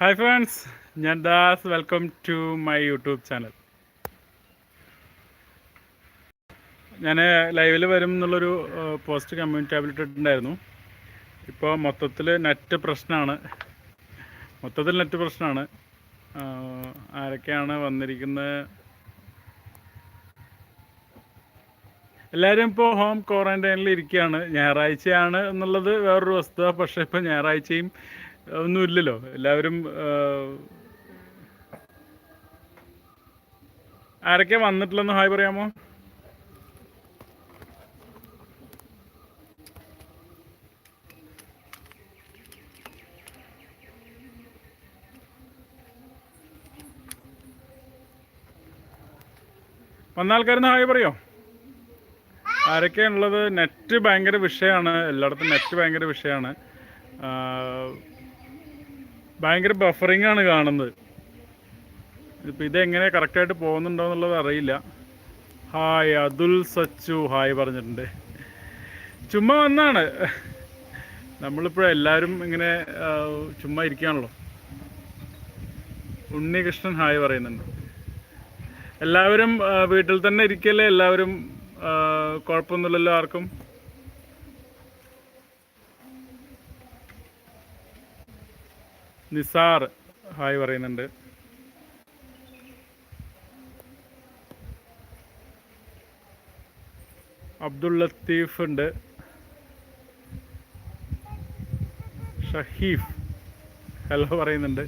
Hi friends ഞാൻ Das. Welcome to my YouTube channel ഞാൻ ലൈവിൽ വരും എന്നുള്ളൊരു പോസ്റ്റ് കമ്മ്യൂണിറ്റി ആബിലിട്ടിട്ടുണ്ടായിരുന്നു ഇപ്പോൾ മൊത്തത്തിൽ നെറ്റ് പ്രശ്നമാണ് മൊത്തത്തിൽ നെറ്റ് പ്രശ്നമാണ് ആരൊക്കെയാണ് വന്നിരിക്കുന്നത് എല്ലാവരും ഇപ്പോൾ ഹോം ക്വാറന്റൈനിൽ ഇരിക്കുകയാണ് ഞായറാഴ്ചയാണ് എന്നുള്ളത് വേറൊരു വസ്തുത. പക്ഷേ ഇപ്പോൾ ഞായറാഴ്ചയും ഒന്നുമില്ലല്ലോ എല്ലാവരും ആരൊക്കെ വന്നിട്ടില്ലെന്ന് ഹായ് പറയാമോ? വന്ന ആൾക്കാരെന്ന് ഹായ് പറയോ? ആരൊക്കെയാണുള്ളത് നെറ്റ് ഭയങ്കര വിഷയമാണ്. എല്ലായിടത്തും നെറ്റ് ഭയങ്കര വിഷയമാണ്. ഭയങ്കര ബഫറിംഗ് ആണ് കാണുന്നത്. ഇപ്പം ഇതെങ്ങനെ കറക്റ്റായിട്ട് പോകുന്നുണ്ടോ എന്നുള്ളത് അറിയില്ല. ഹായ് അതുൽ സച്ചു. ഹായ് പറഞ്ഞിട്ടുണ്ട്. ചുമ്മാ വന്നാണ്. നമ്മളിപ്പോൾ എല്ലാവരും ഇങ്ങനെ ചുമ്മാ ഇരിക്കുകയാണല്ലോ ഉണ്ണികൃഷ്ണൻ ഹായ് പറയുന്നുണ്ട്. എല്ലാവരും വീട്ടിൽ തന്നെ ഇരിക്കല്ലേ? എല്ലാവരും കുഴപ്പമൊന്നുമില്ലല്ലോ ആർക്കും? നിസാർ ഹായ് പറയുന്നുണ്ട്. അബ്ദുൾ ലത്തീഫ് ഉണ്ട്. ഷഹീഫ് ഹലോ പറയുന്നുണ്ട്.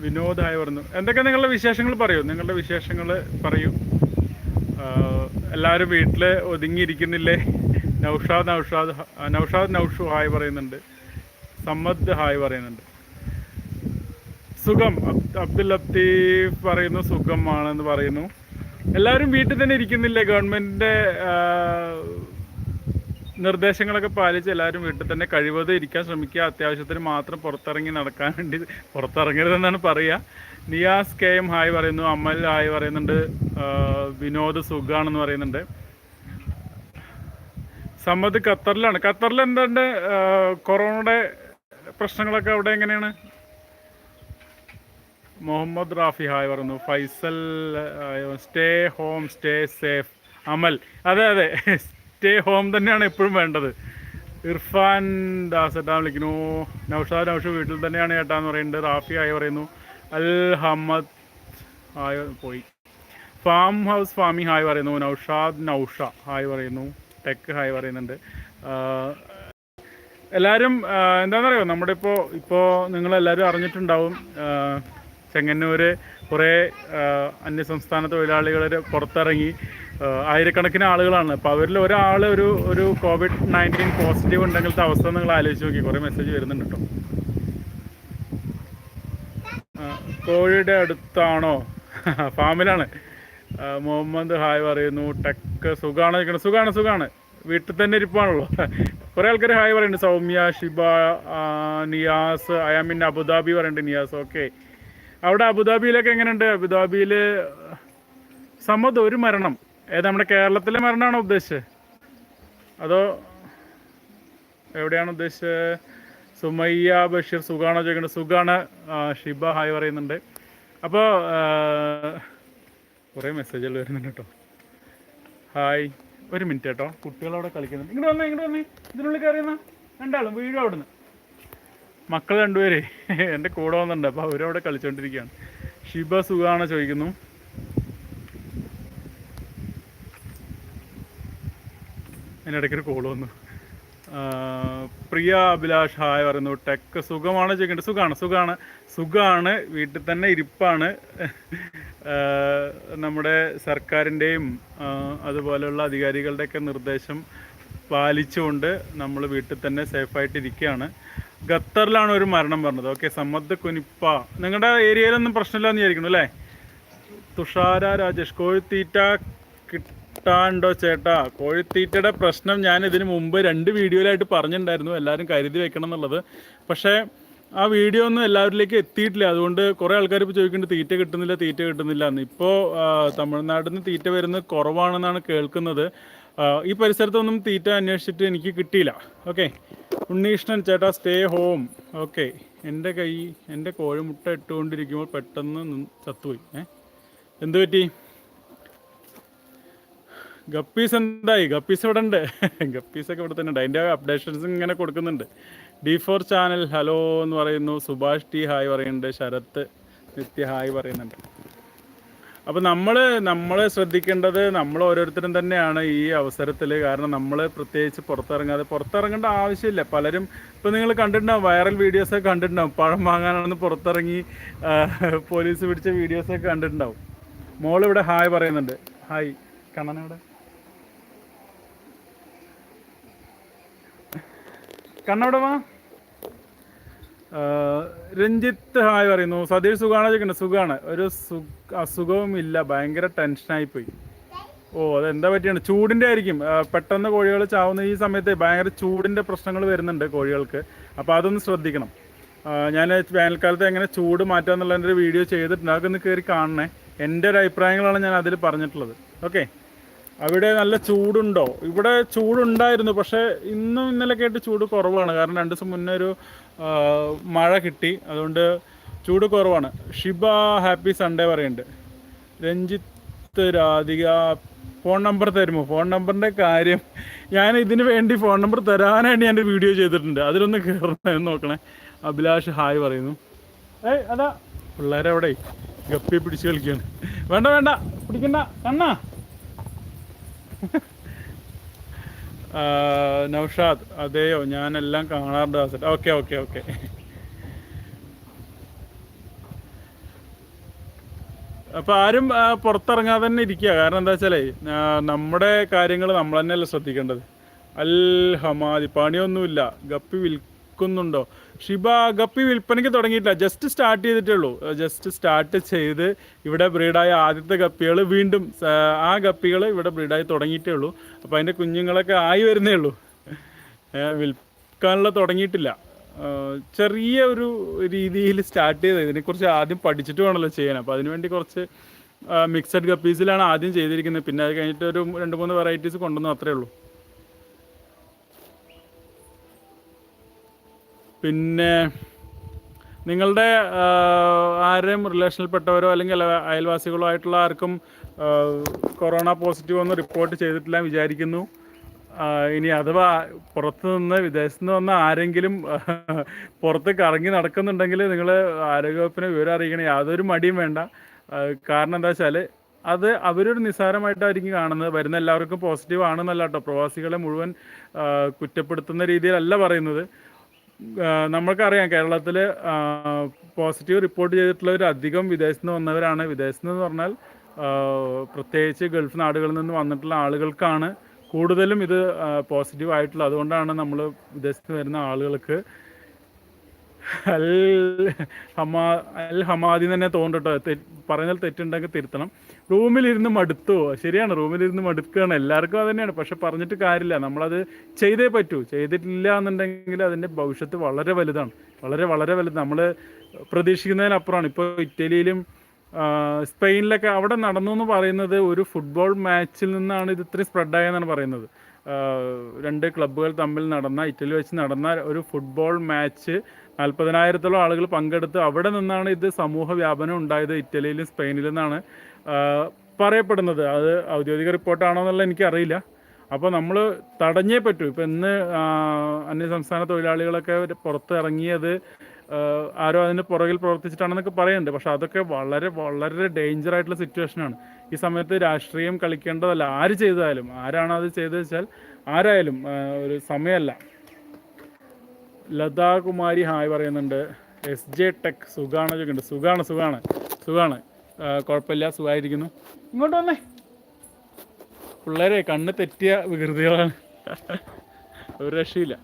വിനോദ് ഹായ് പറഞ്ഞു എന്തൊക്കെ നിങ്ങളുടെ വിശേഷങ്ങൾ പറയൂ? നിങ്ങളുടെ വിശേഷങ്ങൾ പറയൂ. എല്ലാവരും വീട്ടിൽ ഒതുങ്ങിയിരിക്കുന്നില്ലേ? നൗഷാദ് നൗഷാദ് നൗഷാദ് നൗഷു ഹായ് പറയുന്നുണ്ട്. സമ്മദ് ഹായ് പറയുന്നുണ്ട്. സുഖം. അബ്ദുൽ ലത്തീഫ് പറയുന്നു സുഖമാണെന്ന് പറയുന്നു. എല്ലാവരും വീട്ടിൽ തന്നെ ഇരിക്കുന്നില്ലേ? ഗവൺമെന്റിന്റെ നിർദ്ദേശങ്ങളൊക്കെ പാലിച്ച് എല്ലാവരും വീട്ടിൽ തന്നെ കഴിവതും ഇരിക്കാൻ ശ്രമിക്കുക. അത്യാവശ്യത്തിന് മാത്രം പുറത്തിറങ്ങി നടക്കാൻ വേണ്ടി പുറത്തിറങ്ങരുതെന്നാണ് പറയുക. നിയാസ് കെ എം ഹായ് പറയുന്നു. അമൽ ഹായ് പറയുന്നുണ്ട്. വിനോദ് സുഖാണെന്ന് പറയുന്നുണ്ട്. സമ്മത് ഖത്തറിലാണ്. ഖത്തറിൽ എന്തുണ്ട്? കൊറോണയുടെ പ്രശ്നങ്ങളൊക്കെ അവിടെ എങ്ങനെയാണ്? മുഹമ്മദ് റാഫി ഹായ് പറഞ്ഞു Faisal stay home stay safe Amal. അതെ അതെ. സ്റ്റേ ഹോം തന്നെയാണ് എപ്പോഴും വേണ്ടത്. ഇർഫാൻ ദാസ് ഏട്ടാ വിളിക്കുന്നു. നൗഷാദ് നൗഷ് വീട്ടിൽ തന്നെയാണ് ഏട്ടാന്ന് പറയുന്നുണ്ട് റാഫി ആയി പറയുന്നു. അൽ ഹമ്മദ് ഹായ് പോയി. ഫാം ഹൗസ് ഫാമി ഹായ് പറയുന്നു. നൗഷാദ് നൗഷ ഹായ് പറയുന്നു. ടെക് ഹായ് പറയുന്നുണ്ട്. എല്ലാവരും എന്താണെന്നറിയോ? നമ്മുടെ ഇപ്പോൾ ഇപ്പോൾ നിങ്ങളെല്ലാവരും അറിഞ്ഞിട്ടുണ്ടാവും ചെങ്ങന്നൂർ കുറേ അന്യസംസ്ഥാന തൊഴിലാളികൾ പുറത്തിറങ്ങി ആയിരക്കണക്കിന് ആളുകളാണ്. അപ്പോൾ അവരിൽ ഒരാൾ ഒരു ഒരു കോവിഡ് നയന്റീൻ പോസിറ്റീവ് ഉണ്ടെങ്കിലത്തെ അവസ്ഥ നിങ്ങൾ ആലോചിച്ച് നോക്കി. കുറേ മെസ്സേജ് വരുന്നുണ്ട് കേട്ടോ കോഴിയുടെ അടുത്താണോ? ഫാമിലാണ്. മുഹമ്മദ് ഹായ് പറയുന്നു ടെക്ക് സുഖമാണ് സുഖാണ് സുഖാണ്. വീട്ടിൽ തന്നെ ഇരിപ്പാണല്ലോ. കുറേ ആൾക്കാർ ഹായ് പറയുന്നുണ്ട് Soumya Shiba Niyas I am in Abu Dhabi പറയുന്നുണ്ട് നിയാസ്. ഓക്കെ. അവിടെ അബുദാബിയിലൊക്കെ എങ്ങനെയുണ്ട്? അബുദാബിയിൽ സമ്മത് ഒരു മരണം. ഏത് നമ്മുടെ കേരളത്തിലെ മരണമാണോ ഉദ്ദേശിച്ചത് അതോ എവിടെയാണ് ഉദ്ദേശിച്ചത് സുമയ്യ ബഷീർ സുഖാണോ ചോദിക്കുന്നത് സുഖാണ്. ഷിബ ഹായ് പറയുന്നുണ്ട്. അപ്പോൾ കുറേ മെസ്സേജുകൾ വരുന്നുണ്ട് കേട്ടോ. ഹായ്. ഒരു മിനിറ്റ് കേട്ടോ. കുട്ടികളവിടെ കളിക്കുന്നുണ്ട്. ഇങ്ങോട്ട് വന്നേ ഇങ്ങോട്ട് വന്നേ. ഇതിനുള്ളിൽ കയറിയെന്നാ രണ്ടാളും വീഴും അവിടുന്ന്. മക്കൾ രണ്ടുപേരെ എന്റെ കൂടെ വന്നിട്ടുണ്ട്. അപ്പോൾ അവരവിടെ കളിച്ചുകൊണ്ടിരിക്കുകയാണ് ഷിബ സുഖാണോ ചോദിക്കുന്നു. അതിനിടയ്ക്കൊരു കോൾ വന്നു. പ്രിയ അഭിലാഷ് ഹായ് പറയുന്നു. ടെക്ക് സുഖമാണ് ചോദിക്കേണ്ടത് സുഖമാണ് സുഖമാണ് സുഖമാണ് വീട്ടിൽ തന്നെ ഇരിപ്പാണ്. നമ്മുടെ സർക്കാരിന്റെയും അതുപോലെയുള്ള അധികാരികളുടെയൊക്കെ നിർദ്ദേശം പാലിച്ചുകൊണ്ട് നമ്മൾ വീട്ടിൽ തന്നെ സേഫായിട്ടിരിക്കുകയാണ്. ഖത്തറിലാണ് ഒരു മരണം പറഞ്ഞത് ഓക്കെ സമ്മദ് കുനിപ്പ. നിങ്ങളുടെ ഏരിയയിലൊന്നും പ്രശ്നമില്ലാന്ന് വിചാരിക്കുന്നു അല്ലേ? തുഷാര രാജേഷ് കോഴിത്തീറ്റ കിട്ടാണ്ടോ ചേട്ടാ? കോഴിത്തീറ്റയുടെ പ്രശ്നം ഞാൻ ഇതിനു മുമ്പ് രണ്ട് വീഡിയോയിലായിട്ട് പറഞ്ഞിട്ടുണ്ടായിരുന്നു. എല്ലാവരും കരുതി വെക്കണം എന്നുള്ളത്. പക്ഷേ ആ വീഡിയോ ഒന്നും എല്ലാവരിലേക്ക് എത്തിയിട്ടില്ല. അതുകൊണ്ട് കുറേ ആൾക്കാർ ഇപ്പോൾ ചോദിക്കുന്നുണ്ട് തീറ്റ കിട്ടുന്നില്ല തീറ്റ കിട്ടുന്നില്ല എന്ന്. ഇപ്പോൾ തമിഴ്നാട്ടിൽ നിന്ന് തീറ്റ വരുന്നത് കുറവാണെന്നാണ് കേൾക്കുന്നത്. ഈ പരിസരത്തൊന്നും തീറ്റ അന്വേഷിച്ചിട്ട് എനിക്ക് കിട്ടിയില്ല. ഓക്കെ. ഉണ്ണീഷ്ണൻ ചേട്ടാ സ്റ്റേ ഹോം ഓക്കെ. എന്റെ കൈ എന്റെ കോഴിമുട്ട ഇട്ടുകൊണ്ടിരിക്കുമ്പോൾ പെട്ടെന്ന് ചത്തുപോയി. ഏ? എന്ത് പറ്റി? ഗപ്പീസ് എന്തായി? ഗപ്പീസ് ഇവിടെ ഉണ്ട് ഗപ്പീസൊക്കെ ഇവിടെ തന്നെ ഉണ്ട് അതിന്റെ അപ്ഡേഷൻസ് ഇങ്ങനെ കൊടുക്കുന്നുണ്ട്. ഡി ഫോർ ചാനൽ ഹലോ എന്ന് പറയുന്നു. സുഭാഷ് ടി ഹായ് പറയുന്നുണ്ട്. ശരത്ത് നിത്യ ഹായ് പറയുന്നുണ്ട്. അപ്പോൾ നമ്മൾ നമ്മൾ ശ്രദ്ധിക്കേണ്ടത് നമ്മൾ ഓരോരുത്തരും തന്നെയാണ് ഈ അവസരത്തിൽ കാരണം നമ്മൾ പ്രത്യേകിച്ച് പുറത്തിറങ്ങാതെ പുറത്തിറങ്ങേണ്ട ആവശ്യമില്ല. പലരും ഇപ്പോൾ നിങ്ങൾ കണ്ടിട്ടുണ്ടാവും വൈറൽ വീഡിയോസൊക്കെ കണ്ടിട്ടുണ്ടാവും. പഴം വാങ്ങാനാണെന്ന് പുറത്തിറങ്ങി പോലീസ് പിടിച്ച വീഡിയോസൊക്കെ കണ്ടിട്ടുണ്ടാവും. മോൾ ഇവിടെ ഹായ് പറയുന്നുണ്ട്. ഹായ്. കണ്ണനവിടെ കണ്ണവിടെ വാ? രഞ്ജിത്ത് ഹായ് പറയുന്നു. സതീഷ് സുഖാണോ ചോദിക്കണ്ട? സുഖാണ്. ഒരു സുഖ അസുഖവും ഇല്ല ഭയങ്കര ടെൻഷനായി പോയി ഓ അതെന്താ പറ്റിയാണ്? ചൂടിന്റെ ആയിരിക്കും. പെട്ടെന്ന് കോഴികൾ ചാവുന്ന ഈ സമയത്ത് ഭയങ്കര ചൂടിന്റെ പ്രശ്നങ്ങൾ വരുന്നുണ്ട് കോഴികൾക്ക്. അപ്പോൾ അതൊന്ന് ശ്രദ്ധിക്കണം. ഞാൻ വേനൽക്കാലത്ത് എങ്ങനെ ചൂട് മാറ്റാന്നുള്ളതിന്റെ ഒരു വീഡിയോ ചെയ്തിട്ടുണ്ട്. അതൊക്കെ ഒന്ന് കയറി കാണണേ. എന്റെ ഒരു അഭിപ്രായങ്ങളാണ് ഞാൻ അതിൽ പറഞ്ഞിട്ടുള്ളത്. ഓക്കെ അവിടെ നല്ല ചൂടുണ്ടോ? ഇവിടെ ചൂടുണ്ടായിരുന്നു പക്ഷേ ഇന്നും ഇന്നലെയൊക്കെ ആയിട്ട് ചൂട് കുറവാണ്. കാരണം രണ്ട് ദിവസം മുന്നേ ഒരു മഴ കിട്ടി. അതുകൊണ്ട് ചൂട് കുറവാണ്. ഷിബ ഹാപ്പി സൺഡേ പറയുന്നുണ്ട്. രഞ്ജിത്ത് രാധിക ഫോൺ നമ്പർ തരുമോ? ഫോൺ നമ്പറിന്റെ കാര്യം ഞാൻ ഇതിന് വേണ്ടി ഫോൺ നമ്പർ തരാനായിട്ട് ഞാൻ വീഡിയോ ചെയ്തിട്ടുണ്ട്. അതിലൊന്ന് എന്ന് നോക്കണേ. അഭിലാഷ് ഹായ് പറയുന്നു. ഏയ് അതാ. പിള്ളേരവിടെ ഗപ്പി പിടിച്ച് കളിക്കുകയാണ്. വേണ്ട വേണ്ട. പിടിക്കണ്ട. കണ്ണാ. നൗഷാദ് അതെയോ? ഞാനെല്ലാം കാണാറുണ്ട് ആസറ്റ് ഓക്കെ ഓക്കെ ഓക്കെ. അപ്പൊ ആരും പുറത്തിറങ്ങാതെ തന്നെ ഇരിക്കുക. കാരണം എന്താ വെച്ചാലേ നമ്മുടെ കാര്യങ്ങൾ നമ്മൾ തന്നെയല്ല ശ്രദ്ധിക്കേണ്ടത്. അൽ ഹമാദി പണിയൊന്നുമില്ല. ഗപ്പി വിൽക്കുന്നുണ്ടോ ഷിബ ഗപ്പി വിൽപ്പനയ്ക്ക് തുടങ്ങിയിട്ടില്ല. ജസ്റ്റ് സ്റ്റാർട്ട് ചെയ്തിട്ടേ ഉള്ളൂ. ജസ്റ്റ് സ്റ്റാർട്ട് ചെയ്ത് ഇവിടെ ബ്രീഡായ ആദ്യത്തെ ഗപ്പികൾ വീണ്ടും ആ, ആ ഗപ്പികൾ ഇവിടെ ബ്രീഡായി തുടങ്ങിയിട്ടേ ഉള്ളൂ. അപ്പോൾ അതിന്റെ കുഞ്ഞുങ്ങളൊക്കെ ആയി വരുന്നേ ഉള്ളൂ. ഏ, വിൽക്കാനുള്ള തുടങ്ങിയിട്ടില്ല. ചെറിയ ഒരു രീതിയിൽ സ്റ്റാർട്ട് ചെയ്ത് ഇതിനെക്കുറിച്ച് ആദ്യം പഠിച്ചിട്ട് വേണമല്ലോ ചെയ്യാൻ. അപ്പോൾ അതിനുവേണ്ടി കുറച്ച് മിക്സഡ് ഗപ്പീസിലാണ് ആദ്യം ചെയ്തിരിക്കുന്നത്. പിന്നെ അത് കഴിഞ്ഞിട്ട് ഒരു രണ്ട് മൂന്ന് വെറൈറ്റീസ് കൊണ്ടുവന്നു അത്രേ ഉള്ളൂ. പിന്നെ നിങ്ങളുടെ ആരെയും റിലേഷനിൽപ്പെട്ടവരോ അല്ലെങ്കിൽ അയൽവാസികളോ ആയിട്ടുള്ള ആർക്കും കൊറോണ പോസിറ്റീവ് ഒന്നും റിപ്പോർട്ട് ചെയ്തിട്ടില്ല വിചാരിക്കുന്നു. ഇനി അഥവാ പുറത്തു നിന്ന് വിദേശത്ത് നിന്ന് വന്ന ആരെങ്കിലും പുറത്ത് കറങ്ങി നടക്കുന്നുണ്ടെങ്കിൽ നിങ്ങൾ ആരോഗ്യവകുപ്പിനെ വിവരം അറിയിക്കണം. യാതൊരു മടിയും വേണ്ട. കാരണം എന്താ വെച്ചാൽ അത് അവരൊരു നിസ്സാരമായിട്ടായിരിക്കും കാണുന്നത്. വരുന്ന എല്ലാവർക്കും പോസിറ്റീവ് ആണെന്നല്ല കേട്ടോ. പ്രവാസികളെ മുഴുവൻ കുറ്റപ്പെടുത്തുന്ന രീതിയിലല്ല പറയുന്നത്. നമ്മൾക്കറിയാം കേരളത്തിൽ പോസിറ്റീവ് റിപ്പോർട്ട് ചെയ്തിട്ടുള്ളവർ അധികം വിദേശത്ത് നിന്ന് വന്നവരാണ്. വിദേശത്ത് നിന്ന് പറഞ്ഞാൽ പ്രത്യേകിച്ച് ഗൾഫ് നാടുകളിൽ നിന്ന് വന്നിട്ടുള്ള ആളുകൾക്കാണ് കൂടുതലും ഇത് പോസിറ്റീവ് ആയിട്ടുള്ളത്. അതുകൊണ്ടാണ് നമ്മൾ വിദേശത്ത് വരുന്ന ആളുകൾക്ക് അൽ ഹമാ അൽ ഹമാദി തന്നെ തോന്നട്ടോ പറഞ്ഞാൽ തെറ്റുണ്ടെങ്കിൽ തിരുത്തണം. റൂമിലിരുന്ന് മടുത്തോ. ശരിയാണ് റൂമിലിരുന്ന് മടുക്കുകയാണ്. എല്ലാവർക്കും അത് തന്നെയാണ്. പക്ഷെ പറഞ്ഞിട്ട് കാര്യമില്ല. നമ്മളത് ചെയ്തേ പറ്റൂ. ചെയ്തിട്ടില്ല എന്നുണ്ടെങ്കിൽ അതിന്റെ ഭവിഷ്യത്ത് വളരെ വലുതാണ്. വളരെ വളരെ വലുത്. നമ്മൾ പ്രതീക്ഷിക്കുന്നതിനപ്പുറമാണ്. ഇപ്പോൾ ഇറ്റലിയിലും സ്പെയിനിലൊക്കെ അവിടെ നടന്നു എന്ന് പറയുന്നത് ഒരു ഫുട്ബോൾ മാച്ചിൽ നിന്നാണ് ഇത് ഇത്രയും സ്പ്രെഡായെന്നാണ് പറയുന്നത്. രണ്ട് ക്ലബ്ബുകൾ തമ്മിൽ നടന്ന ഇറ്റലി വെച്ച് നടന്ന ഒരു ഫുട്ബോൾ മാച്ച് നാൽപ്പതിനായിരത്തോളം ആളുകൾ പങ്കെടുത്ത് അവിടെ നിന്നാണ് ഇത് സമൂഹ വ്യാപനം ഉണ്ടായത് ഇറ്റലിയിലും സ്പെയിനിലും എന്നാണ് പറയപ്പെടുന്നത്. അത് ഔദ്യോഗിക റിപ്പോർട്ടാണോ എന്നുള്ള എനിക്കറിയില്ല. അപ്പോൾ നമ്മൾ തടഞ്ഞേ പറ്റൂ. ഇപ്പം ഇന്ന് അന്യസംസ്ഥാന തൊഴിലാളികളൊക്കെ പുറത്ത് ഇറങ്ങിയത് ആരോ അതിന് പുറകിൽ പ്രവർത്തിച്ചിട്ടാണെന്നൊക്കെ പറയുന്നുണ്ട്. പക്ഷെ അതൊക്കെ വളരെ വളരെ ഡേഞ്ചർ ആയിട്ടുള്ള സിറ്റുവേഷനാണ് ഈ സമയത്ത് രാഷ്ട്രീയം കളിക്കേണ്ടതല്ല. ആര് ചെയ്താലും ആരാണ് അത് ചെയ്തത് വെച്ചാൽ ആരായാലും ഒരു സമയമല്ല. ലതാകുമാരി ഹായ് പറയുന്നുണ്ട്. എസ് ജെ ടെക് സുഖാണ് ചോദിക്കുന്നുണ്ട്. സുഖാണ് സുഖാണ് സുഖാണ്. കുഴപ്പമില്ല സുഖമായിരിക്കുന്നു. ഇങ്ങോട്ട് വന്നേ. പിള്ളേരെ കണ്ണ് തെറ്റിയ വികൃതികളാണ്. ഒരു രക്ഷയില്ല.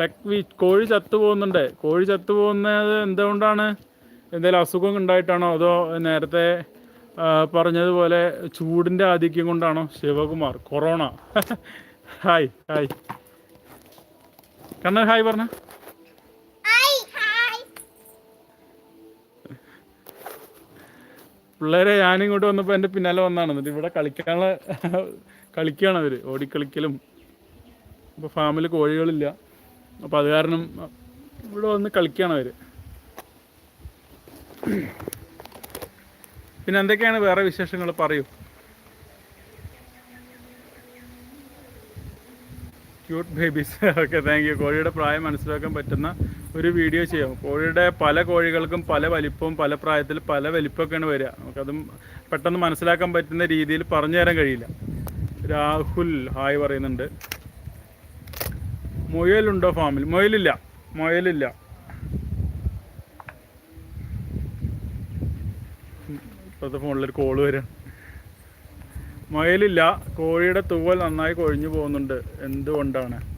ടെക് വീ കോഴി ചത്തു പോകുന്നുണ്ട്. കോഴി ചത്തു പോകുന്നത് എന്തുകൊണ്ടാണ്? എന്തെങ്കിലും അസുഖം ഉണ്ടായിട്ടാണോ? അതോ നേരത്തെ പറഞ്ഞതുപോലെ ചൂടിന്റെ ആധിക്യം കൊണ്ടാണോ? Sivakumar corona. Hi hi. Kannan hi പറഞ്ഞ. പിള്ളേരെ ഞാനിങ്ങോട്ട് വന്നപ്പോൾ എന്റെ പിന്നാലെ വന്നാണ്. എന്നിട്ട് ഇവിടെ കളിക്കാനുള്ള കളിക്കുകയാണ് അവർ ഓടിക്കളിക്കലും. ഇപ്പോൾ ഫാമിൽ കോഴികളില്ല. അപ്പോൾ അത് കാരണം ഇവിടെ വന്ന് കളിക്കുകയാണ് അവർ പിന്നെ എന്തൊക്കെയാണ് വേറെ വിശേഷങ്ങൾ പറയൂ. Cute babies okay thank you കോഴിയുടെ പ്രായം മനസ്സിലാക്കാൻ പറ്റുന്ന ഒരു വീഡിയോ ചെയ്യാം. കോഴിയുടെ പല കോഴികൾക്കും പല വലിപ്പവും പല പ്രായത്തിൽ പല വലിപ്പമൊക്കെയാണ് വരിക. നമുക്കതും പെട്ടെന്ന് മനസ്സിലാക്കാൻ പറ്റുന്ന രീതിയിൽ പറഞ്ഞു തരാൻ കഴിയില്ല. രാഹുൽ ഹായ് പറയുന്നുണ്ട്. മൊയലുണ്ടോ ഫാമിൽ? മൊയലില്ല. മുയലില്ല. ഇപ്പോഴത്തെ ഫോണിലൊരു കോൾ വരാം. മൊയലില്ല. കോഴിയുടെ തൂവൽ നന്നായി കൊഴിഞ്ഞു പോകുന്നുണ്ട്. എന്തുകൊണ്ടാണ്?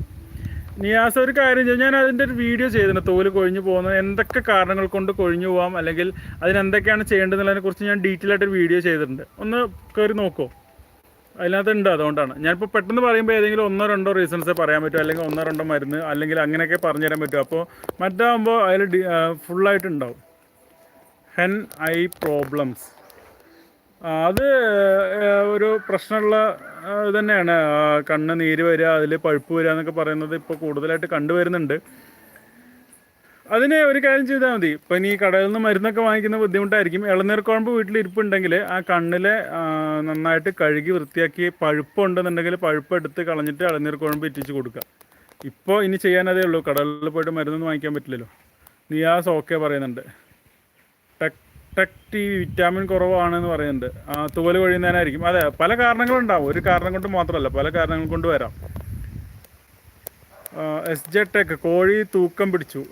നിയാസ് ഒരു കാര്യം ഞാൻ അതിന്റെ ഒരു വീഡിയോ ചെയ്തിട്ടുണ്ട്. തോൽ കൊഴിഞ്ഞു പോകുന്നത്. എന്തൊക്കെ കാരണങ്ങൾ കൊണ്ട് കൊഴിഞ്ഞു പോകാം അല്ലെങ്കിൽ അതിനെന്തൊക്കെയാണ് ചെയ്യേണ്ടതെന്നുള്ളതിനെ കുറിച്ച് ഞാൻ ഡീറ്റെയിൽ ആയിട്ട് വീഡിയോ ചെയ്തിട്ടുണ്ട്. ഒന്ന് കയറി നോക്കൂ. അതിനകത്ത് ഉണ്ട് അതുകൊണ്ടാണ്. ഞാനിപ്പോൾ പെട്ടെന്ന് പറയുമ്പോൾ ഏതെങ്കിലും ഒന്നോ രണ്ടോ റീസൺസ് പറയാൻ പറ്റും. അല്ലെങ്കിൽ ഒന്നോ രണ്ടോ മരുന്ന്. അല്ലെങ്കിൽ അങ്ങനെയൊക്കെ പറഞ്ഞു തരാൻ പറ്റും. അപ്പോൾ മറ്റാകുമ്പോൾ അതിൽ ഫുള്ളായിട്ടുണ്ടാവും ഹെൻ ഐ പ്രോബ്ലംസ് അത് ഒരു പ്രശ്നമുള്ള തന്നെയാണ്. കണ്ണ് നീര് വരിക അതിൽ പഴുപ്പ് വരിക എന്നൊക്കെ പറയുന്നത് ഇപ്പോൾ കൂടുതലായിട്ട് കണ്ടുവരുന്നുണ്ട്. അതിനെ ഒരു കാര്യം ചെയ്താൽ മതി. ഇപ്പം ഇനി കടയിൽ നിന്ന് മരുന്നൊക്കെ വാങ്ങിക്കുന്ന ബുദ്ധിമുട്ടായിരിക്കും. ഇളനീർ കുഴമ്പ് വീട്ടിൽ ഇരിപ്പുണ്ടെങ്കിൽ ആ കണ്ണിലെ നന്നായിട്ട് കഴുകി വൃത്തിയാക്കി പഴുപ്പുണ്ടെന്നുണ്ടെങ്കിൽ പഴുപ്പ് എടുത്ത് കളഞ്ഞിട്ട് ഇളനീർ കുഴമ്പ് ഇറ്റിച്ച് കൊടുക്കുക. ഇപ്പോൾ ഇനി ചെയ്യാനതേ ഉള്ളൂ. കടലിൽ പോയിട്ട് മരുന്നൊന്നും വാങ്ങിക്കാൻ പറ്റില്ലല്ലോ. നിയാസ് ഓക്കെ പറയുന്നുണ്ട്. ടെക് ടെക് ടി വിറ്റാമിൻ കുറവാണെന്ന് പറയുന്നുണ്ട്. ആ, തൂവൽ കഴിയുന്നതിനായിരിക്കും. അതെ പല കാരണങ്ങളുണ്ടാവും. ഒരു കാരണം കൊണ്ട് മാത്രമല്ല പല കാരണങ്ങൾ കൊണ്ട് വരാം. എസ് ജെ ടെക് കോഴി തൂക്കം പിടിച്ചു.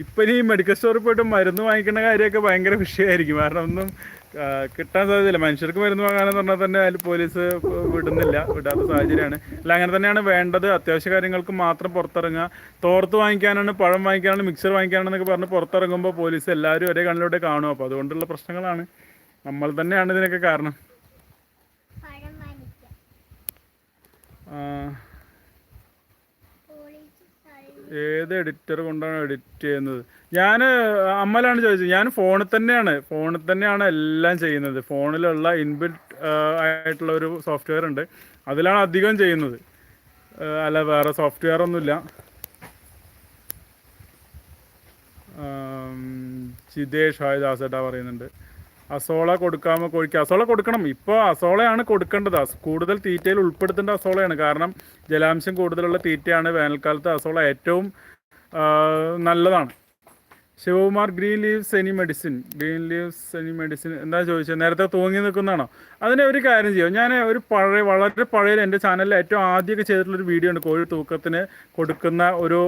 ഇപ്പം ഈ മെഡിക്കൽ സ്റ്റോറിൽ പോയിട്ട് മരുന്ന് വാങ്ങിക്കേണ്ട കാര്യമൊക്കെ ഭയങ്കര വിഷയമായിരിക്കും. കാരണം ഒന്നും കിട്ടാൻ സാധ്യതയില്ല. മനുഷ്യർക്ക് മരുന്ന് വാങ്ങാനെന്ന് പറഞ്ഞാൽ തന്നെ അതിൽ പോലീസ് വിടുന്നില്ല. വിടാത്ത സാഹചര്യമാണ്. അല്ല അങ്ങനെ തന്നെയാണ് വേണ്ടത്. അത്യാവശ്യ കാര്യങ്ങൾക്ക് മാത്രം പുറത്തിറങ്ങുക. തോർത്ത് വാങ്ങിക്കാനാണ് പഴം വാങ്ങിക്കാനാണ് മിക്സർ വാങ്ങിക്കാനാണെന്നൊക്കെ പറഞ്ഞ് പുറത്തിറങ്ങുമ്പോൾ പോലീസ് എല്ലാവരും ഒരേ കണ്ണിലൂടെ കാണും. അപ്പോൾ അതുകൊണ്ടുള്ള പ്രശ്നങ്ങളാണ്. നമ്മൾ തന്നെയാണ് ഇതിനൊക്കെ കാരണം. ആ, ഏത് എഡിറ്റർ കൊണ്ടാണ് എഡിറ്റ് ചെയ്യുന്നത്? ഞാൻ അമ്മലാണ് ചോദിച്ചത്. ഞാൻ ഫോണിൽ തന്നെയാണ്. ഫോണിൽ തന്നെയാണ് എല്ലാം ചെയ്യുന്നത്. ഫോണിലുള്ള ഇൻബിൽറ്റ് ആയിട്ടുള്ള ഒരു സോഫ്റ്റ്വെയർ ഉണ്ട്. അതിലാണ് അധികം ചെയ്യുന്നത്. അല്ല വേറെ സോഫ്റ്റ്വെയർ ഒന്നുമില്ല. ജിതേഷ് ഹായ് ദാസേട്ടാ പറയുന്നുണ്ട്. അസോള കൊടുക്കാമോ കോഴിക്ക്? അസോള കൊടുക്കണം. ഇപ്പോൾ അസോളയാണ് കൊടുക്കേണ്ടത്. കൂടുതൽ തീറ്റയിൽ ഉൾപ്പെടുത്തേണ്ട അസോളയാണ്. കാരണം ജലാംശം കൂടുതലുള്ള തീറ്റയാണ് വേനൽക്കാലത്ത് അസോള ഏറ്റവും നല്ലതാണ്. Sivakumar green leaves any medicine. Green leaves any medicine. എന്താ ചോദിച്ചത് നേരത്തെ തൂങ്ങി നിൽക്കുന്നതാണോ? അതിനെ ഒരു കാര്യം ചെയ്യും. ഞാൻ ഒരു പഴയ വളരെ പഴയ എന്റെ ചാനലിൽ ഏറ്റവും ആദ്യമൊക്കെ ചെയ്തിട്ടുള്ളൊരു വീഡിയോ ഉണ്ട്. കോഴി തൂക്കത്തിന് കൊടുക്കുന്ന ഒരു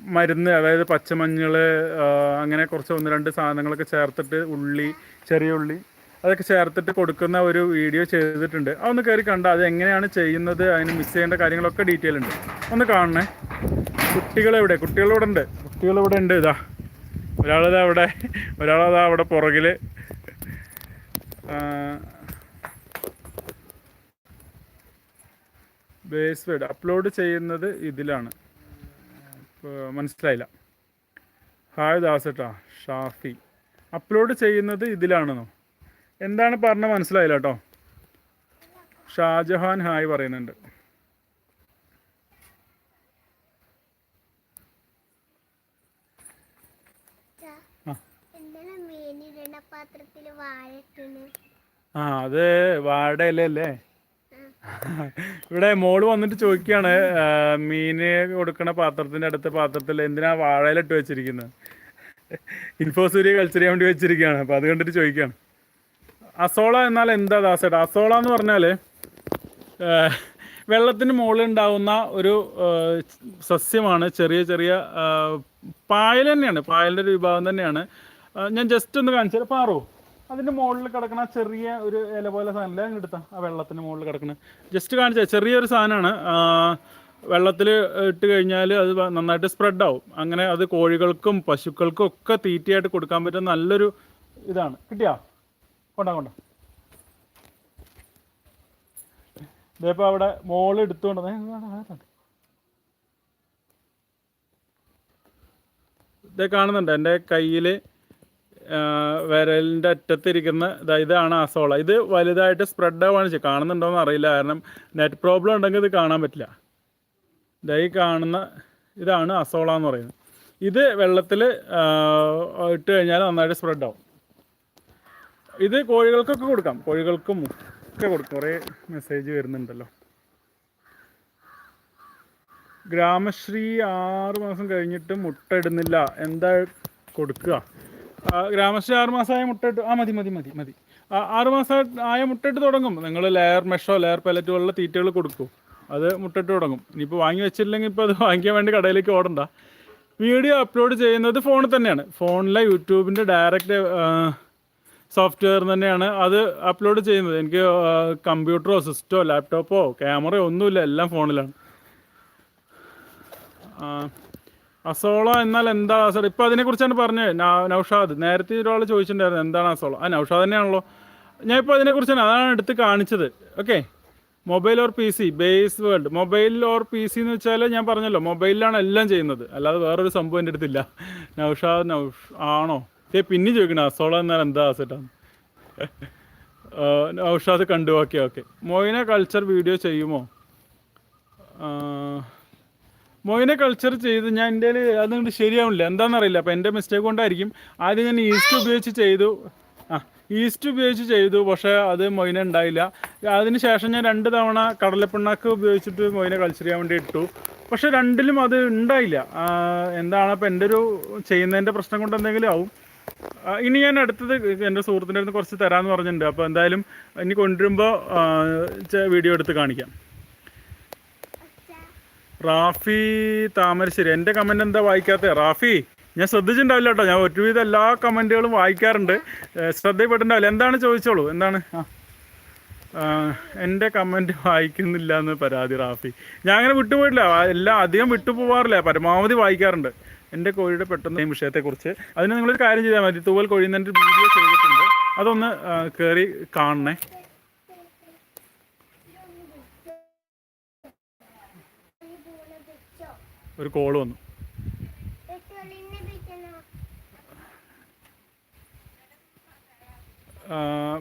മരുന്ന് അതായത് പച്ചമഞ്ഞൾ അങ്ങനെ കുറച്ച് ഒന്ന് രണ്ട് സാധനങ്ങളൊക്കെ ചേർത്തിട്ട് ഉള്ളി ചെറിയ ഉള്ളി അതൊക്കെ ചേർത്തിട്ട് കൊടുക്കുന്ന ഒരു വീഡിയോ ചെയ്തിട്ടുണ്ട്. അതൊന്ന് കയറി കണ്ട? അത് എങ്ങനെയാണ് ചെയ്യുന്നത്? അതിന് മിക്സ് ചെയ്യേണ്ട കാര്യങ്ങളൊക്കെ ഡീറ്റെയിൽ ഉണ്ട്. ഒന്ന് കാണണേ. കുട്ടികളെവിടെ? കുട്ടികളിവിടെ ഉണ്ട് കുട്ടികളിവിടെ ഉണ്ട് ഇതാ. ഒരാളിതാ അവിടെ. ഒരാളതാ അവിടെ പുറകിൽ ബേസ് വേഡ് അപ്ലോഡ് ചെയ്യുന്നത് ഇതിലാണ്. മനസ്സിലായില്ല. ഹായ് ദാസട്ടാ ഷാഫി. അപ്ലോഡ് ചെയ്യുന്നത് ഇതിലാണെന്നോ? എന്താണ് പറഞ്ഞ മനസ്സിലായില്ല കേട്ടോ ഷാജഹാൻ ഹായ് പറയുന്നുണ്ട്. ആ. അത് വാടയിലല്ലേ ഇവിടെ മോൾ വന്നിട്ട് ചോദിക്കുകയാണ് മീന് കൊടുക്കണ പാത്രത്തിന്റെ അടുത്ത പാത്രത്തിൽ എന്തിനാ വാഴയിലിട്ട് വെച്ചിരിക്കുന്നത്? ഇൻഫോസൂര്യ കൾച്ചർ ചെയ്യാൻ വേണ്ടി വെച്ചിരിക്കുകയാണ്. അപ്പൊ അത് കണ്ടിട്ട് ചോദിക്കുകയാണ്. അസോള എന്നാൽ എന്താ ദാസേട്ടാ? അസോള എന്ന് പറഞ്ഞാൽ വെള്ളത്തിന് മുകളിൽ ഉണ്ടാവുന്ന ഒരു സസ്യമാണ് ചെറിയ ചെറിയ പായൽ തന്നെയാണ്. പായലിന്റെ ഒരു വിഭാഗം തന്നെയാണ്. ഞാൻ ജസ്റ്റ് ഒന്ന് കാണിച്ചാൽ പാറു. അതിന്റെ മുകളിൽ കിടക്കുന്ന ചെറിയ ഒരു ഇല പോലെ സാധനം അങ്ങ് എടുത്താൽ ആ വെള്ളത്തിന്റെ മുകളിൽ കിടക്കുന്ന ജസ്റ്റ് കാണിച്ച ചെറിയൊരു സാധനമാണ് വെള്ളത്തിൽ ഇട്ട് കഴിഞ്ഞാൽ അത് നന്നായിട്ട് സ്പ്രെഡ് ആവും. അങ്ങനെ അത് കോഴികൾക്കും പശുക്കൾക്കും ഒക്കെ തീറ്റയായിട്ട് കൊടുക്കാൻ പറ്റുന്ന നല്ലൊരു ഇതാണ്. കിട്ടിയാ? കൊണ്ടാ കൊണ്ടാ. ഇതേപ്പോ അവിടെ മോൾ എടുത്തുകൊണ്ട് ഇതേ? കാണുന്നുണ്ട്. എന്റെ കയ്യിൽ വിരലിന്റെ അറ്റത്തിരിക്കുന്ന ഇതാണ് അസോള ഇത് വലുതായിട്ട് സ്പ്രെഡ് ആവാണ് ചെയ്യുക കാണുന്നുണ്ടോയെന്ന് അറിയില്ല. കാരണം നെറ്റ് പ്രോബ്ലം ഉണ്ടെങ്കിൽ ഇത് കാണാൻ പറ്റില്ല. ഈ കാണുന്ന ഇതാണ് അസോള എന്ന് പറയുന്നത്. ഇത് വെള്ളത്തിൽ ഇട്ട് കഴിഞ്ഞാൽ നന്നായിട്ട് സ്പ്രെഡ് ആവും ഇത് കോഴികൾക്കൊക്കെ കൊടുക്കാം. കോഴികൾക്കും ഒക്കെ കൊടുക്കും. കുറേ മെസ്സേജ് വരുന്നുണ്ടല്ലോ. ഗ്രാമശ്രീ ആറ് മാസം കഴിഞ്ഞിട്ട് മുട്ട ഇടുന്നില്ല. എന്താ കൊടുക്കുക? ഗ്രാമശ്രീ ആറ് മാസമായ മുട്ട ഇട്ട് ആ മതി മതി മതി മതി. ആ, ആറ് മാസം ആയ മുട്ടയിട്ട് തുടങ്ങും. നിങ്ങൾ ലെയർ മെഷോ ലെയർ പെലറ്റ് തീറ്റകൾ കൊടുക്കൂ. അത് മുട്ടയിട്ട് തുടങ്ങും. ഇനിയിപ്പോൾ വാങ്ങി വെച്ചില്ലെങ്കിൽ ഇപ്പോൾ അത് വാങ്ങിക്കാൻ വേണ്ടി കടയിലേക്ക് ഓടണ്ട. വീഡിയോ അപ്ലോഡ് ചെയ്യുന്നത് ഫോണിൽ തന്നെയാണ്. ഫോണിലെ യൂട്യൂബിന്റെ ഡയറക്റ്റ് സോഫ്റ്റ്വെയർ തന്നെയാണ് അത് അപ്ലോഡ് ചെയ്യുന്നത്. എനിക്ക് കമ്പ്യൂട്ടറോ സിസ്റ്റോ ലാപ്ടോപ്പോ ക്യാമറയോ ഒന്നുമില്ല. എല്ലാം ഫോണിലാണ് അസോള എന്നാൽ എന്താ ഇപ്പൊ അതിനെ കുറിച്ചാണ് പറഞ്ഞത് പറഞ്ഞു നൗഷാദ്. നേരത്തെ ഒരാൾ ചോദിച്ചിട്ടുണ്ടായിരുന്നു എന്താണ് അസോള? ആ നൗഷാദ് തന്നെയാണല്ലോ. ഞാൻ ഇപ്പോൾ അതിനെക്കുറിച്ചാണ് അതാണ് എടുത്ത് കാണിച്ചത്. Okay? Mobile or P C? Base world. Mobile or P C എന്ന് വെച്ചാൽ ഞാൻ പറഞ്ഞല്ലോ മൊബൈലിലാണ് എല്ലാം ചെയ്യുന്നത്. അല്ലാതെ വേറൊരു സംഭവം എന്റെ അടുത്തില്ല. നൗഷാദ് നൌഷ് ആണോ? ഏ പിന്നെ ചോദിക്കണം അസോള എന്നാൽ എന്താ അസറ്റാണ് നൗഷാദ് കണ്ടു. Okay okay. Moina culture video ചെയ്യുമോ? മൊയിനെ കൾച്ചർ ചെയ്ത് ഞാൻ എന്റെ അതുകൊണ്ട് ശരിയാവില്ല എന്താണെന്നറിയില്ല. അപ്പോൾ എന്റെ മിസ്റ്റേക്ക് കൊണ്ടായിരിക്കും. ആദ്യം ഞാൻ ഈസ്റ്റ് ഉപയോഗിച്ച് ചെയ്തു. ആ ഈസ്റ്റ് ഉപയോഗിച്ച് ചെയ്തു. പക്ഷേ അത് മൊയിന ഉണ്ടായില്ല. അതിന് ശേഷം ഞാൻ രണ്ട് തവണ കടലപ്പിണ്ണാക്ക് ഉപയോഗിച്ചിട്ട് മൊയിനെ കൾച്ചർ ചെയ്യാൻ വേണ്ടി ഇട്ടു. പക്ഷേ രണ്ടിലും അത് ഉണ്ടായില്ല. എന്താണ്? അപ്പം എന്റെ ഒരു ചെയ്യുന്നതിന്റെ പ്രശ്നം കൊണ്ട് എന്തെങ്കിലും ആവും. ഇനി ഞാൻ അടുത്തത് എന്റെ സുഹൃത്തിന്റെ അടുത്ത് കുറച്ച് തരാമെന്ന് പറഞ്ഞിട്ടുണ്ട്. അപ്പോൾ എന്തായാലും ഇനി കൊണ്ടുവരുമ്പോൾ വീഡിയോ എടുത്ത് കാണിക്കാം. റാഫി താമരശ്ശേരി. എന്റെ കമന്റ് എന്താ വായിക്കാത്തേ? റാഫി ഞാൻ ശ്രദ്ധിച്ചിട്ടുണ്ടാവില്ല കേട്ടോ. ഞാൻ ഒരുവിധം എല്ലാ കമന്റുകളും വായിക്കാറുണ്ട്. ശ്രദ്ധയിൽപ്പെട്ടിട്ടുണ്ടാവില്ല. എന്താണ് ചോദിച്ചോളൂ? എന്താണ്? ആ. എന്റെ കമന്റ് വായിക്കുന്നില്ല എന്ന് പരാതി റാഫി. ഞാൻ അങ്ങനെ വിട്ടുപോയിട്ടില്ല. എല്ലാം അധികം വിട്ടുപോകാറില്ല പരമാവധി വായിക്കാറുണ്ട്. എന്റെ കോഴിയുടെ പെട്ടെന്ന് ഈ വിഷയത്തെക്കുറിച്ച്. അതിന് നിങ്ങളൊരു കാര്യം ചെയ്താൽ മതി. തൂവൽ കൊഴിയുന്നതിന്റെ വീഡിയോ ചെയ്തിട്ടുണ്ട്. അതൊന്ന് കയറി കാണണേ. ഒരു കോൾ വന്നു.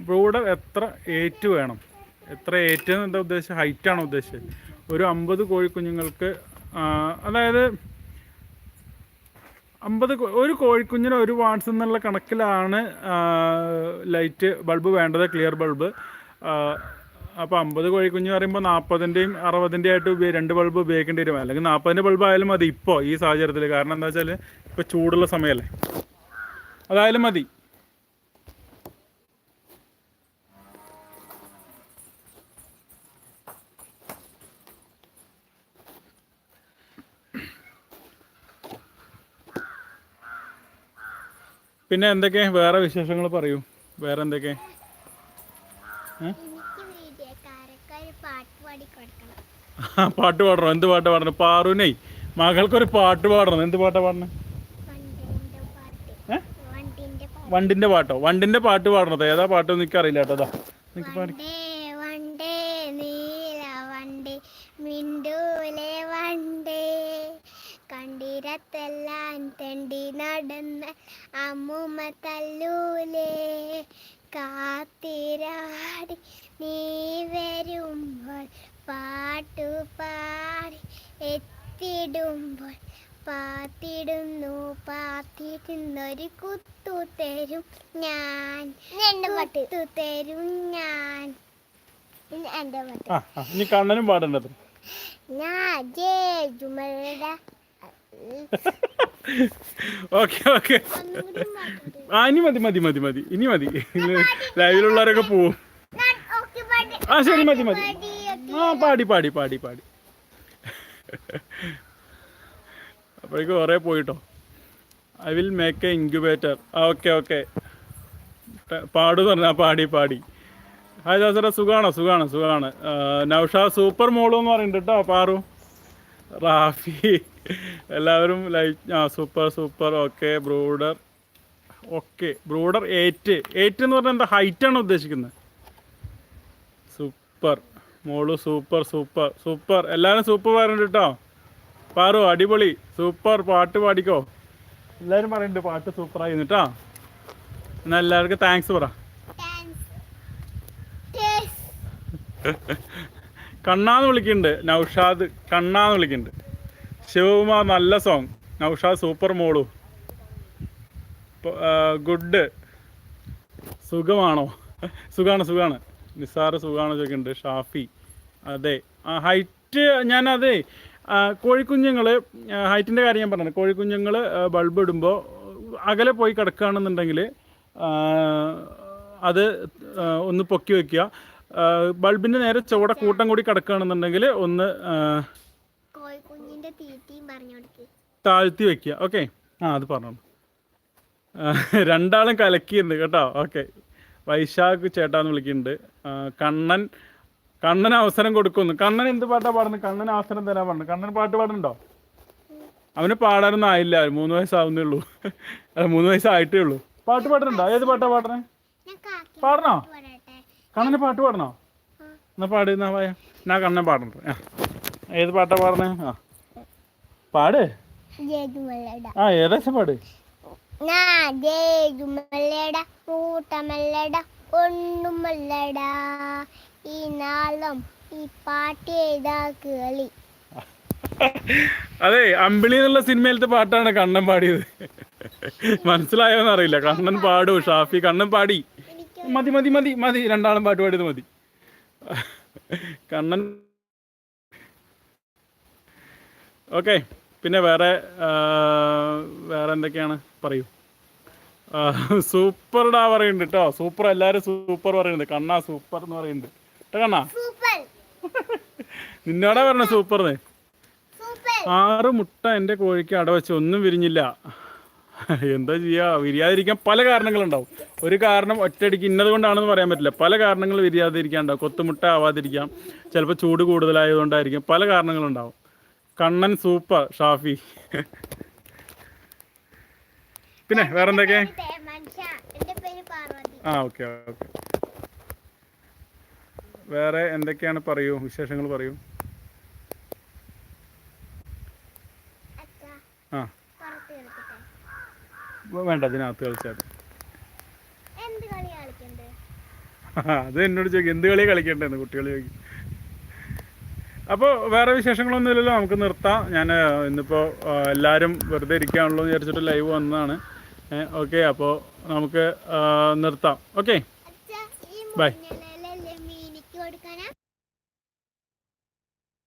ബ്രൂഡർ എത്ര ഏറ്റ് വേണം? എത്ര ഏറ്റ് എന്താ ഹൈറ്റ് ആണോ ഉദ്ദേശിച്ചത്? ഒരു അമ്പത് കോഴിക്കുഞ്ഞുങ്ങൾക്ക് കുഞ്ഞുങ്ങൾക്ക് അതായത് അമ്പത് ഒരു കോഴിക്കുഞ്ഞിന് ഒരു വാട്സ് എന്നുള്ള കണക്കിലാണ് ലൈറ്റ് ബൾബ് വേണ്ടത് ക്ലിയർ ബൾബ് അപ്പോൾ അമ്പത് കോഴിക്കുഞ്ഞ് പറയുമ്പോൾ നാൽപ്പതിന്റെയും അറുപതിന്റെ ആയിട്ട് രണ്ട് ബൾബ് ഉപയോഗിക്കേണ്ടി വരും. അല്ലെങ്കിൽ നാൽപ്പതിന്റെ ബൾബ് ആയാലും മതി ഇപ്പോൾ ഈ സാഹചര്യത്തിൽ കാരണം എന്താ വെച്ചാൽ ഇപ്പോൾ ചൂടുള്ള സമയമല്ലേ അതായാലും മതി. പിന്നെ എന്തൊക്കെ? വേറെ വിശേഷങ്ങൾ പറയൂ. വേറെ എന്തൊക്കെ? എനിക്ക് വീഡിയോക്കാരൊക്കെ ഒരു പാട്ട് പാടി കൊടുക്കണം ആ, പാട്ട് പാടണം. എന്ത് പാട്ട് പാടണം? പാറുനെ മകൾക്കൊരു പാട്ട് പാടണം. എന്ത് പാട്ടാ പാടണം? വണ്ടിന്റെ പാട്ട്? വണ്ടിന്റെ പാട്ട് പാടണത്. ഏതാ പാട്ട് എനിക്ക് അറിയില്ല കേട്ടോ. അതാ വണ്ടേ മിണ്ടൂലെ വണ്ടേ. കണ്ടിരത്തെല്ലാം തെണ്ടി നടന്ന അമ്മുമ്മ തല്ലൂലേ. കാത്തിരാടി നീ വരുമ്പോൾ പാട്ടുപാടി എത്തിടുമ്പോൾ പാത്തിടുന്നു പാത്തിടുന്നൊരു കുത്തു തരും ഞാൻ. കുത്തു തരും ഞാൻ. ഇനി എന്റെ പാട്ട്. ഇനി കണ്ണനും പാടേണ്ടത്. ഞാൻ ജേ ജുമലയുടെ ഓക്കെ ഓക്കെ. ആ ഇനി മതി മതി മതി മതി. ഇനി മതി. ലൈവിലുള്ളവരൊക്കെ പോവും. ആ ശരി മതി മതി. ആ പാടി പാടി പാടി പാടി. അപ്പോഴേക്കും കുറേ പോയിട്ടോ. I will make a incubator ആ ഓക്കെ ഓക്കെ പാടു പറഞ്ഞാൽ പാടി പാടി. ഹായ് ദാസറ സുഖാണോ? സുഖാണ് സുഖാണ്. നൗഷാ സൂപ്പർ മോളു എന്ന് പറയുന്നുണ്ട് കേട്ടോ പാറു. റാഫി എല്ലാവരും ലൈക്ക് ആ super super okay brooder. Okay brooder eight eight എന്ന് പറഞ്ഞാൽ എന്താ ഹൈറ്റ് ഹൈറ്റാണ് ഉദ്ദേശിക്കുന്നത് സൂപ്പർ മോളു സൂപ്പർ സൂപ്പർ സൂപ്പർ. എല്ലാവരും സൂപ്പർ പറയുന്നുണ്ട് കേട്ടോ. പാറു അടിപൊളി. സൂപ്പർ പാട്ട് പാടിക്കോ. എല്ലാവരും പറയുന്നുണ്ട് പാട്ട് സൂപ്പറായി കേട്ടോ. എന്നാൽ എല്ലാവർക്കും താങ്ക്സ് പറ. കണ്ണാന്ന് വിളിക്കുന്നുണ്ട്. നൗഷാദ് കണ്ണാന്ന് വിളിക്കുന്നുണ്ട്. ശിവകുമാർ നല്ല സോങ് നൗഷാദ് സൂപ്പർ മോളു. ഗുഡ്. സുഖമാണോ? സുഖാണ് സുഖാണ്. നിസാറ് സുഖാണോ ചോദിക്കുന്നുണ്ട്. ഷാഫി. അതെ. ഹൈറ്റ് ഞാനതേ കോഴിക്കുഞ്ഞുങ്ങൾ ഹൈറ്റിന്റെ കാര്യം ഞാൻ പറഞ്ഞത് കോഴിക്കുഞ്ഞുങ്ങൾ ബൾബ് ഇടുമ്പോൾ അകലെ പോയി കിടക്കുകയാണെന്നുണ്ടെങ്കിൽ അത് ഒന്ന് പൊക്കി വെക്കുക. ബൾബിന്റെ നേരെ ചുവടെ കൂട്ടം കൂടി കിടക്കുകയാണെന്നുണ്ടെങ്കിൽ ഒന്ന് താഴ്ത്തി വെക്കുക. ഓക്കെ. ആ അത് പറഞ്ഞു. രണ്ടാളും കലക്കിയിട്ടുണ്ട് കേട്ടോ. ഓക്കെ. വൈശാഖ് ചേട്ടാന്ന് വിളിക്കുന്നുണ്ട്. കണ്ണൻ കണ്ണൻ അവസരം കൊടുക്കുന്നു. കണ്ണൻ എന്ത് പാട്ടാ പാടുന്നത് കണ്ണൻ അവസരം തരാൻ പറഞ്ഞു. കണ്ണൻ പാട്ട് പാടുന്നുണ്ടോ? അവന് പാടാനൊന്നും ആയില്ല. മൂന്ന് വയസ്സാവുന്നേ ഉള്ളൂ. അല്ല മൂന്ന് വയസ്സായിട്ടേ ഉള്ളൂ. പാട്ട് പാടുന്നുണ്ടോ? ഏത് പാട്ടാ പാടണേ? പാടണോ കണ്ണന് പാട്ട് പാടണോ? എന്നാ പാട് എന്നാ ഞാൻ കണ്ണൻ പാടുന്നുണ്ട്. ഏത് പാട്ടാ പാടണേ ആ. പാട്. ആ ഏകദേശം പാട്? കൂട്ടമല്ലട ഒന്നുമല്ലടാ. ഈ നാളം ഈ പാട്ടേതാ കേളി? അതെ അമ്പിളി എന്നുള്ള സിനിമയിലത്തെ പാട്ടാണ് കണ്ണൻ പാടിയത്. മനസ്സിലായോന്ന് അറിയില്ല. കണ്ണൻ പാടും ഷാഫി കണ്ണൻ പാടി. മതി മതി മതി മതി. രണ്ടാളും പാട്ട് പാടിയത് മതി. കണ്ണൻ ഓക്കെ പിന്നെ വേറെ വേറെ എന്തൊക്കെയാണ്? പറയൂ. ആ, സൂപ്പർടാ പറയുന്നുണ്ട് കേട്ടോ. സൂപ്പർ എല്ലാവരും സൂപ്പർ പറയുന്നുണ്ട്. കണ്ണാ സൂപ്പർ എന്ന് പറയുന്നുണ്ട്. കണ്ണാ നിന്നോടാ പറഞ്ഞ സൂപ്പർന്ന്. സൂപ്പർ. ആറ് മുട്ട എന്റെ കോഴിക്ക് അടവച്ച് ഒന്നും വിരിഞ്ഞില്ല. എന്താ ചെയ്യാ? വിരിയാതിരിക്കാൻ പല കാരണങ്ങളുണ്ടാവും. ഒരു കാരണം ഒറ്റയടിക്ക് ഇന്നത് കൊണ്ടാണെന്ന് പറയാൻ പറ്റില്ല. പല കാരണങ്ങൾ വിരിയാതിരിക്കാണ്ടാവും കൊത്തുമുട്ട ആവാതിരിക്കാം. ചിലപ്പോൾ ചൂട് കൂടുതലായതുകൊണ്ടായിരിക്കും. പല കാരണങ്ങളുണ്ടാവും. കണ്ണൻ സൂപ്പർ ഷാഫി. പിന്നെ വേറെന്തൊക്കെ? ആ ഓക്കെ ഓക്കെ. വേറെ എന്തൊക്കെയാണ് പറയൂ? വിശേഷങ്ങൾ പറയൂ. ആ. വേണ്ട അതിനകത്ത് കളിച്ചാൽ അത് എന്നോട് ചോദിക്കും എന്ത് കളി കളിക്കണ്ടെന്ന് കുട്ടികൾ ചോദിക്കും. അപ്പോൾ വേറെ വിശേഷങ്ങളൊന്നും ഇല്ലല്ലോ നമുക്ക് നിർത്താം. ഞാൻ ഇന്നിപ്പോൾ എല്ലാവരും വെറുതെ ഇരിക്കുകയാണല്ലോ എന്ന് വിചാരിച്ചിട്ട് ലൈവ് വന്നതാണ്. ഓക്കെ അപ്പോൾ നമുക്ക് നിർത്താം. ഓക്കെ. ബൈ.